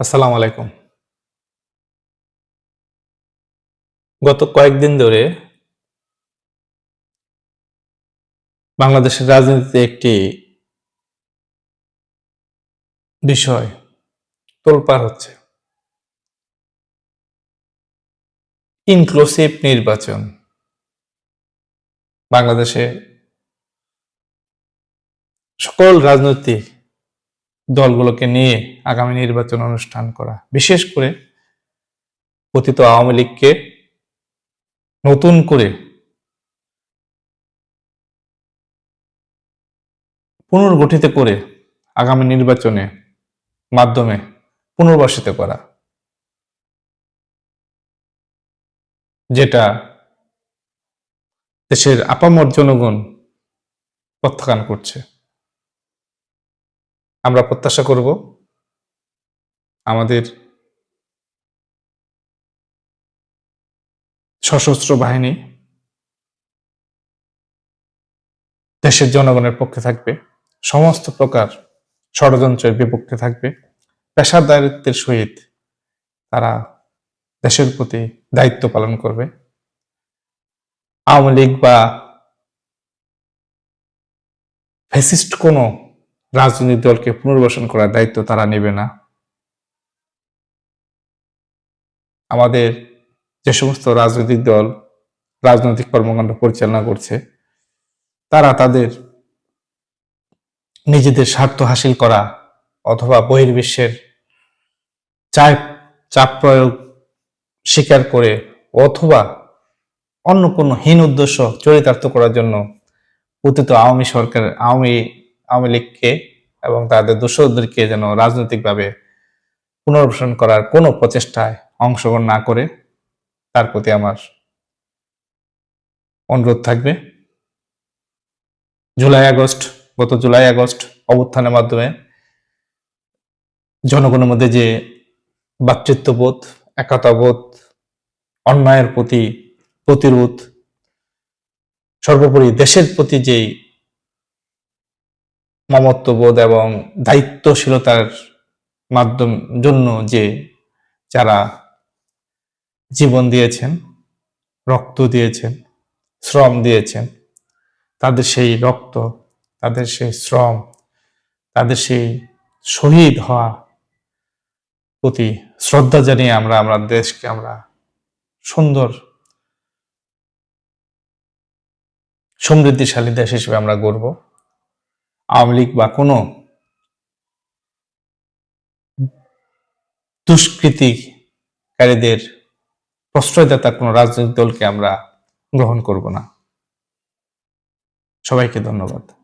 আসসালামু আলাইকুম। গত কয়েকদিন ধরে বাংলাদেশের রাজনীতিতে একটি বিষয় তোলপাড় হচ্ছে। ইনক্লুসিভ নির্বাচন। বাংলাদেশে সকল রাজনৈতিক দলগুলোকে নিয়ে আগামী নির্বাচন অনুষ্ঠান করা। বিশেষ করে পতিত আওয়ামী লীগকে নতুন করে পুনর্গঠিত করে আগামী নির্বাচনে মাধ্যমে পুনর্বাসিত করা। যেটা দেশের আপামর জনগণ প্রত্যাখ্যান করছে। আমরা প্রত্যাশা করব আমাদের সশস্ত্র বাহিনী দেশের জনগণের পক্ষে থাকবে, সমস্ত প্রকার ষড়যন্ত্রের বিপক্ষে থাকবে পেশাদারিত্বের সহিত তারা দেশের প্রতি দায়িত্ব পালন করবে। আওয়ামী লীগ বা ফ্যাসিস্ট কোনো রাজনৈতিক দলকে পুনর্বাসন করার দায়িত্ব তারা নেবে না। আমাদের যে সমস্ত রাজনৈতিক দল, রাজনৈতিক কর্মকাণ্ড পরিচালনা করছে, তারা তাদের নিজেদের স্বার্থ হাসিল করা অথবা বহির্বিশ্বের চাপ চাপ প্রয়োগ স্বীকার করে অথবা অন্য কোনো হীন উদ্দেশ্য চরিতার্থ করার জন্য পতিত আওয়ামী সরকার, আওয়ামী আওয়ামী লীগকে এবং তাদের দোষদেরকে যেন রাজনৈতিকভাবে পুনর্বাসন করার কোনো প্রচেষ্টায় অংশগ্রহণ না করে, তার প্রতি আমার অনুরোধ থাকবে। জুলাই আগস্ট, গত জুলাই আগস্ট অবস্থানের মাধ্যমে জনগণের মধ্যে যে ভ্রাতৃত্ববোধ একতাবোধ, অন্যায়ের প্রতি প্রতিরোধ, সর্বোপরি দেশের প্রতি যেই মমত্ববোধ এবং দায়িত্বশীলতার মাধ্যম জন্য যে যারা জীবন দিয়েছেন, রক্ত দিয়েছেন, শ্রম দিয়েছেন, তাদের সেই রক্ত, তাদের সেই শ্রম, তাদের সেই শহীদ হওয়া প্রতি শ্রদ্ধা জানিয়ে আমরা আমরা দেশকে আমরা সুন্দর, সমৃদ্ধিশালী দেশ হিসেবে আমরা গড়ব। আওয়ামী লীগ বা কোনো দুষ্কৃতিকারীদের প্রশ্রয়দাতা কোনো রাজনৈতিক দলকে আমরা গ্রহণ করব না। সবাইকে ধন্যবাদ।